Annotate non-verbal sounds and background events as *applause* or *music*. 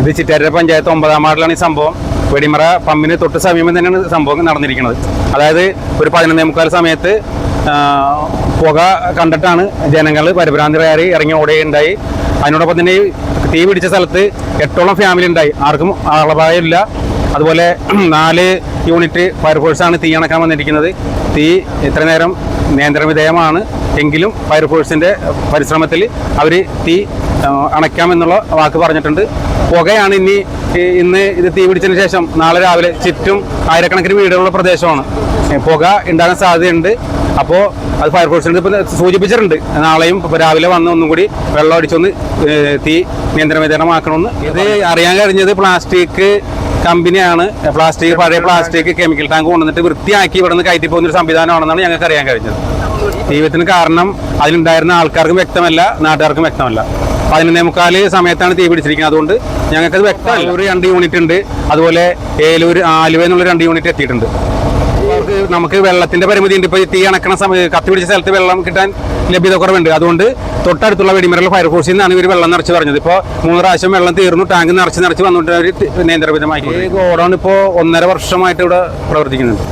ഇത് ചിറ്റാര പഞ്ചായത്ത് ഒമ്പതാം വാർഡിലാണ് ഈ സംഭവം. വെടിമറ പമ്പിന് തൊട്ട് സമീപം തന്നെയാണ് സംഭവം നടന്നിരിക്കുന്നത്. അതായത് ഒരു പതിനൊന്നേ മുക്കാൽ സമയത്ത് പുക കണ്ടിട്ടാണ് ജനങ്ങൾ പരിഭ്രാന്തി കയറി ഇറങ്ങി ഓടുകയുണ്ടായി. അതിനോടൊപ്പം തന്നെ തീ പിടിച്ച സ്ഥലത്ത് എട്ടോളം ഫാമിലി ഉണ്ടായി. ആർക്കും ആളപായമില്ല. അതുപോലെ *clears throat* നാല് യൂണിറ്റ് ഫയർഫോഴ്സാണ് തീ അണക്കാൻ വന്നിരിക്കുന്നത്. തീ ഇത്ര നേരം നിയന്ത്രണവിധേയമാണ് എങ്കിലും ഫയർഫോഴ്സിന്റെ പരിശ്രമത്തിൽ അവർ തീ അണയ്ക്കാമെന്നുള്ള വാക്ക് പറഞ്ഞിട്ടുണ്ട്. പുകയാണ് ഇനി ഇന്ന് ഇത് തീ പിടിച്ചതിന് ശേഷം നാളെ രാവിലെ ചുറ്റും ആയിരക്കണക്കിന് വീടുകളുള്ള പ്രദേശമാണ്. പുക ഉണ്ടാകാൻ സാധ്യതയുണ്ട്. അപ്പോൾ അത് ഫയർഫോഴ്സിന് ഇപ്പോൾ സൂചിപ്പിച്ചിട്ടുണ്ട്. നാളെയും രാവിലെ വന്ന് ഒന്നും കൂടി വെള്ളം അടിച്ചൊന്ന് തീ നിയന്ത്രണ വിതരണമാക്കണമെന്ന് ഇത് അറിയാൻ കഴിഞ്ഞത് പ്ലാസ്റ്റിക് കമ്പനിയാണ് പ്ലാസ്റ്റിക് പഴയ പ്ലാസ്റ്റിക് കെമിക്കൽ ടാങ്ക് കൊണ്ടുവന്നിട്ട് വൃത്തിയാക്കി ഇവിടെ നിന്ന് കയറ്റി പോകുന്ന ഒരു സംവിധാനമാണെന്നാണ് ഞങ്ങൾക്ക് അറിയാൻ കഴിഞ്ഞത്. ദൈവത്തിന് കാരണം അതിലുണ്ടായിരുന്ന ആൾക്കാർക്കും വ്യക്തമല്ല നാട്ടുകാർക്കും വ്യക്തമല്ല. പതിനൊന്നേ മുക്കാൽ സമയത്താണ് തീ പിടിച്ചിരിക്കുന്നത്. അതുകൊണ്ട് ഞങ്ങൾക്കത് വ്യക്തമല്ല. ഒരു രണ്ട് യൂണിറ്റ് ഉണ്ട്. അതുപോലെ ഏലൂർ ആലുവ എന്നുള്ള രണ്ട് യൂണിറ്റ് എത്തിയിട്ടുണ്ട്. അവർക്ക് നമുക്ക് വെള്ളത്തിന്റെ പരിമിതി ഉണ്ട് ഇപ്പോൾ തീ അണക്കണ സമയം കത്തി പിടിച്ച സ്ഥലത്ത് വെള്ളം കിട്ടാൻ ലഭ്യത കുറവുണ്ട് അതുകൊണ്ട് തൊട്ടടുത്തുള്ള വെടിമരൽ ഫയർഫോഴ്സിൽ നിന്നാണ് ഇവർ വെള്ളം നിറച്ച് പറഞ്ഞത്. ഇപ്പോൾ മൂന്ന് പ്രാവശ്യം വെള്ളം തീർന്നു. ടാങ്ക് നിറച്ച് നിറച്ച് വന്നിട്ട് അവർ നിയന്ത്രണവിധമായി ഈ ഗോഡൗൺ ഇപ്പോൾ ഒന്നര വർഷമായിട്ട് ഇവിടെ പ്രവർത്തിക്കുന്നുണ്ട്.